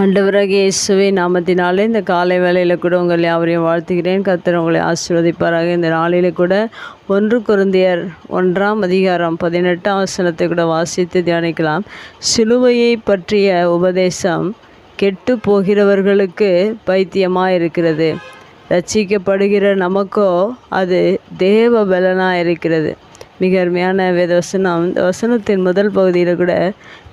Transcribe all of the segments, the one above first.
ஆண்டவராக இயேசுவே நாமத்தினாலே இந்த காலை வேலையில் கூட உங்கள் யாவரையும் வாழ்த்துகிறேன். கர்த்தர் உங்களை ஆசீர்வதிப்பாராக. இந்த நாளில் கூட ஒன்று குருந்தியர் ஒன்றாம் அதிகாரம் பதினெட்டாம் வசனத்தை கூட வாசித்து தியானிக்கலாம். சிலுவையை பற்றிய உபதேசம் கெட்டு போகிறவர்களுக்கு பைத்தியமாக இருக்கிறது ரட்சிக்கப்படுகிற நமக்கோ அது தேவ பலனாக இருக்கிறது மிக அருமையான வேத வசனம் இந்த வசனத்தின் முதல் பகுதியில் கூட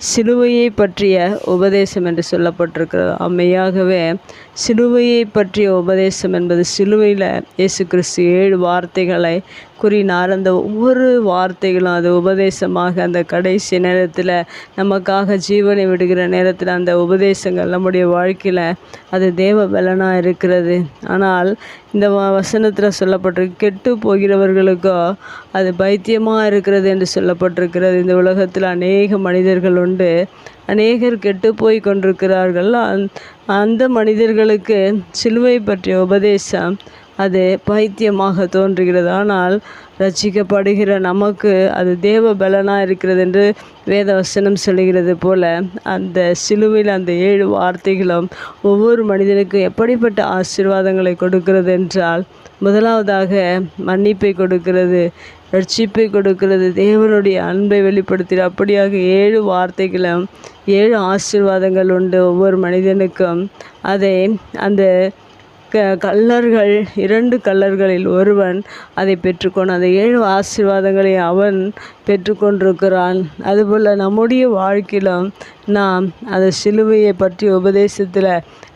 சிலுவையை பற்றிய உபதேசம் என்று சொல்லப்பட்டிருக்கிறது. அம்மையாகவே சிலுவையை பற்றிய உபதேசம் என்பது சிலுவையில் இயேசு கிறிஸ்து ஏழு வார்த்தைகளை கூறினார். அந்த ஒவ்வொரு வார்த்தைகளும் அது உபதேசமாக அந்த கடைசி நேரத்தில் நமக்காக ஜீவனை விடுகிற நேரத்தில் அந்த உபதேசங்கள் நம்முடைய வாழ்க்கையில் அது தேவ பலனாக இருக்கிறது. ஆனால் இந்த வசனத்தில் சொல்லப்பட்டிருக்கு கெட்டு போகிறவர்களுக்கோ அது பைத்தியமாக இருக்கிறது என்று சொல்லப்பட்டிருக்கிறது. இந்த உலகத்தில் அநேக மனிதர்கள் உண்டு. அநேகர் கெட்டு போய் கொண்டிருக்கிறார்கள். அந்த மனிதர்களுக்கு சிலுவை பற்றிய உபதேசம் அது பைத்தியமாக தோன்றுகிறது. ஆனால் ரட்சிக்கப்படுகிற நமக்கு அது தேவ பலனாக இருக்கிறது என்று வேத வசனம் சொல்கிறது போல அந்த சிலுவையில் அந்த ஏழு வார்த்தைகளும் ஒவ்வொரு மனிதனுக்கும் எப்படிப்பட்ட ஆசீர்வாதங்களை கொடுக்கிறது என்றால் முதலாவதாக மன்னிப்பை கொடுக்கிறது ரட்சிப்பை கொடுக்கிறது தேவனுடைய அன்பை வெளிப்படுத்தி அப்படியாக ஏழு வார்த்தைகளும் ஏழு ஆசீர்வாதங்கள் உண்டு ஒவ்வொரு மனிதனுக்கும். அதை அந்த க கல்லர்கள் இரண்டு கல்லர்களில் ஒருவன் அதை பெற்றுக்கொண்டு அந்த ஏழு ஆசீர்வாதங்களை அவன் பெற்றுக்கொண்டிருக்கிறான். அதுபோல் நம்முடைய வாழ்க்கையிலும் நாம் அந்த சிலுவையை பற்றி உபதேசத்தில்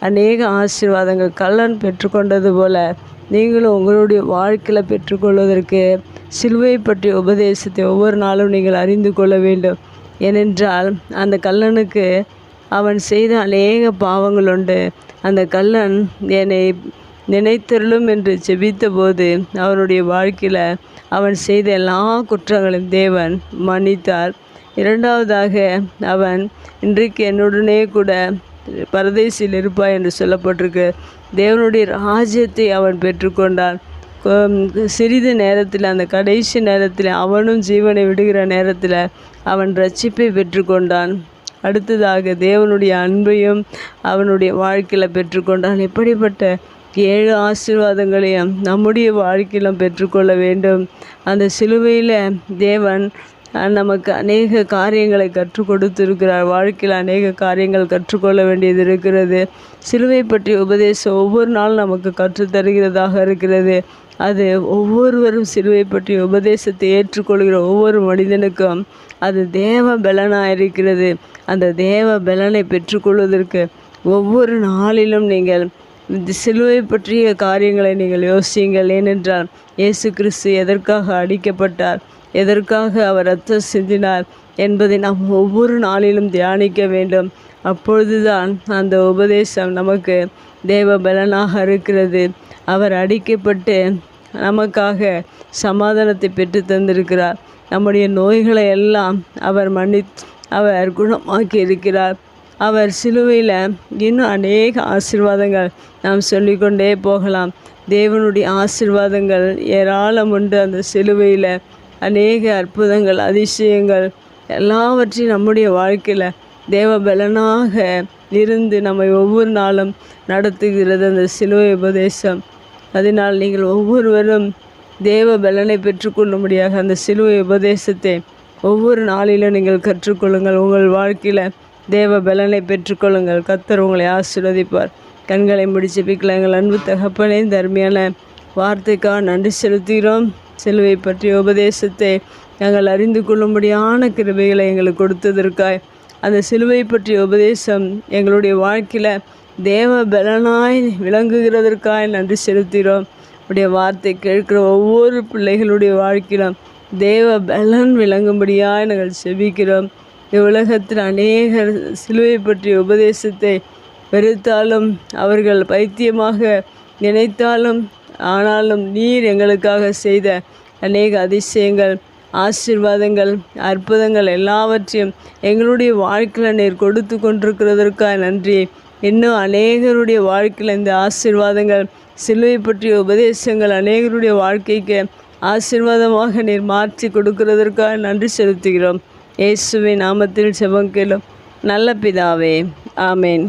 அநேக ஆசீர்வாதங்கள் கல்லன் பெற்றுக்கொண்டது போல நீங்களும் உங்களுடைய வாழ்க்கையில் பெற்றுக்கொள்வதற்கு சிலுவை பற்றிய உபதேசத்தை ஒவ்வொரு நாளும் நீங்கள் அறிந்து கொள்ள வேண்டும். ஏனென்றால் அந்த கல்லனுக்கு அவன் செய்த அநேக பாவங்கள் உண்டு. அந்த கல்லன் என்னை நினைத்தருளும் என்று செபித்தபோது அவனுடைய வாழ்க்கையில் அவன் செய்த எல்லா குற்றங்களையும் தேவன் மன்னித்தார். இரண்டாவதாக அவன் இன்றைக்கு என்னுடனே கூட பரதேசியில் இருப்பாய் என்று சொல்லப்பட்டிருக்கு. தேவனுடைய ராஜ்யத்தை அவன் பெற்றுக்கொண்டான். சிறிது நேரத்தில் அந்த கடைசி நேரத்தில் அவனும் ஜீவனை விடுகிற நேரத்தில் அவன் ரட்சிப்பை பெற்றுக்கொண்டான். அடுத்ததாக தேவனுடைய அன்பையும் அவனுடைய வாழ்க்கையில் பெற்றுக்கொண்டான். எப்படிப்பட்ட ஏழு ஆசீர்வாதங்களையும் நம்முடைய வாழ்க்கையிலும் பெற்றுக்கொள்ள வேண்டும். அந்த சிலுவையில் தேவன் நமக்கு அநேக காரியங்களை கற்றுக் கொடுத்திருக்கிறார். வாழ்க்கையில் அநேக காரியங்கள் கற்றுக்கொள்ள வேண்டியது இருக்கிறது. சிலுவை பற்றிய உபதேசம் ஒவ்வொரு நாளும் நமக்கு கற்றுத்தருகிறதாக இருக்கிறது. அது ஒவ்வொருவரும் சிலுவை பற்றிய உபதேசத்தை ஏற்றுக்கொள்கிற ஒவ்வொரு மனிதனுக்கும் அது தேவ பலனாக இருக்கிறது. அந்த தேவ பலனை பெற்றுக்கொள்வதற்கு ஒவ்வொரு நாளிலும் நீங்கள் இந்த சிலுவை பற்றிய காரியங்களை நீங்கள் யோசியுங்கள். ஏனென்றால் இயேசு கிறிஸ்து எதற்காக அடிக்கப்பட்டார் எதற்காக அவர் ரத்தம் சிந்தினார் என்பதை நாம் ஒவ்வொரு நாளிலும் தியானிக்க வேண்டும். அப்பொழுதுதான் அந்த உபதேசம் நமக்கு தேவ பலனாக இருக்கிறது. அவர் அடிக்கப்பட்டு நமக்காக சமாதானத்தை பெற்று தந்திருக்கிறார். நம்முடைய நோய்களை எல்லாம் அவர் மன்னி அவர் குணமாக்கி இருக்கிறார். அவர் சிலுவையில் இன்னும் அநேக ஆசிர்வாதங்கள் நாம் சொல்லிக்கொண்டே போகலாம். தேவனுடைய ஆசிர்வாதங்கள் ஏராளம் உண்டு. அந்த சிலுவையில் அநேக அற்புதங்கள் அதிசயங்கள் எல்லாவற்றையும் நம்முடைய வாழ்க்கையில் தேவ பலனாக இருந்து நம்மை ஒவ்வொரு நாளும் நடத்துகிறது அந்த சிலுவை உபதேசம். அதனால் நீங்கள் ஒவ்வொருவரும் தேவ பலனை பெற்றுக்கொள்ளும்படியாக அந்த சிலுவை உபதேசத்தை ஒவ்வொரு நாளிலும் நீங்கள் கற்றுக்கொள்ளுங்கள். உங்கள் வாழ்க்கையில் தேவ பலனை பெற்றுக்கொள்ளுங்கள். கத்தர் உங்களை ஆசீர்வதிப்பார். கண்களை முடிச்சு பிக்கலாம் எங்கள் அன்பு தகப்பனே தர்மையான வார்த்தைக்காக நன்றி செலுத்துகிறோம். சிலுவை பற்றிய உபதேசத்தை நாங்கள் அறிந்து கொள்ளும்படியான கிருபைகளை எங்களுக்கு கொடுத்ததற்காய். அந்த சிலுவை பற்றிய உபதேசம் எங்களுடைய வாழ்க்கையில் தேவ பலனாய் விளங்குகிறதற்காய் நன்றி செலுத்துகிறோம். உடைய வார்த்தை கேட்கிற ஒவ்வொரு பிள்ளைகளுடைய வாழ்க்கையிலும் தேவ பலன் விளங்கும்படியாக நாங்கள் செபிக்கிறோம். இவ்வுலகத்தில் அநேக சிலுவை பற்றிய உபதேசத்தை வெறுத்தாலும் அவர்கள் பைத்தியமாக நினைத்தாலும் ஆனாலும் நீர் எங்களுக்காக செய்த அநேக அதிசயங்கள் ஆசீர்வாதங்கள் அற்புதங்கள் எல்லாவற்றையும் எங்களுடைய வாழ்க்கையில் நீர் கொடுத்து கொண்டிருக்கிறதற்காக நன்றி. இன்னும் அநேகருடைய வாழ்க்கையில் இந்த ஆசீர்வாதங்கள் சிலுவை பற்றிய உபதேசங்கள் அநேகருடைய வாழ்க்கைக்கு ஆசீர்வாதமாக நீர் மாற்றி கொடுக்கிறதற்காக நன்றி செலுத்துகிறோம். இயேசுவின் நாமத்தில் செவங்கிலும் நல்ல பிதாவே. ஆமேன்.